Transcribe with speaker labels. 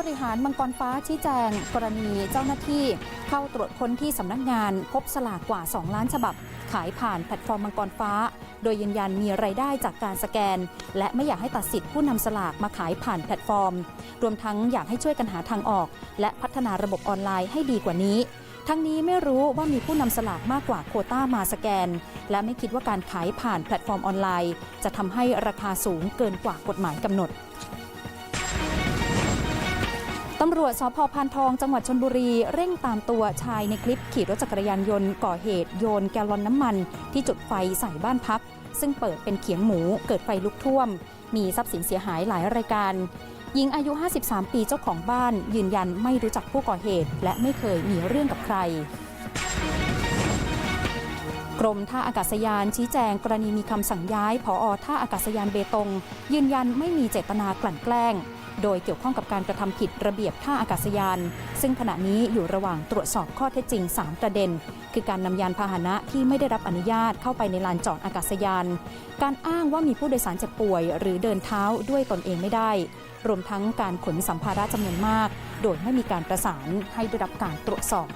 Speaker 1: บริหารมังกรฟ้าชี้แจง กรณีเจ้าหน้าที่ เข้าตรวจค้นที่สำนักงาน พบสลากกว่า 2 ล้านฉบับ ขายผ่านแพลตฟอร์มมังกรฟ้า โดยยืนยันมีไรายได้จากการสแกน และไม่อยากให้ตัดสิทธิ์ผู้นำสลากมาขายผ่านแพลตฟอร์ม รวมทั้งอยากให้ช่วยกันหาทางออก และพัฒนาระบบออนไลน์ให้ดีกว่านี้ทั้งนี้ไม่รู้ว่ามีผู้นำสลากมากกว่าโคต้ามาสแกน และไม่คิดว่าการขายผ่านแพลตฟอร์มออนไลน์ จะทำให้ราคาสูงเกินกว่ากฎหมายกำหนด ตำรวจสพพานทองจังหวัดชนบุรีเร่งตามตัวชายในคลิปขี่รถจักรยานยนต์ก่อเหตุโยนแกลลอนน้ำมัน ที่จุดไฟใส่บ้านพัก ซึ่งเปิดเป็นเขียงหมูเกิดไฟลุกท่วม มีทรัพย์สินเสียหายหลายรายการหญิงอายุ 53 ปีเจ้าของบ้าน ยืนยันไม่รู้จักผู้ก่อเหตุ และไม่เคยมีเรื่องกับใคร กรมท่าอากาศยานชี้แจงกรณีมีคำสั่งย้ายผอท่าอากาศยานเบตง ยืนยันไม่มีเจตนากลั่นแกล้ง โดยเกี่ยวข้องกับการกระทำผิดระเบียบท่าอากาศยาน ซึ่งขณะนี้อยู่ระหว่างตรวจสอบข้อเท็จจริง 3 ประเด็น คือการนำยานพาหนะที่ไม่ได้รับอนุญาตเข้าไปในลานจอดอากาศยาน การอ้างว่ามีผู้โดยสารเจ็บป่วย หรือเดินเท้าด้วยตนเองไม่ได้ รวมทั้งการขนสัมภาระจำนวนมาก โดยไม่มีการประสานให้ได้รับการตรวจสอบ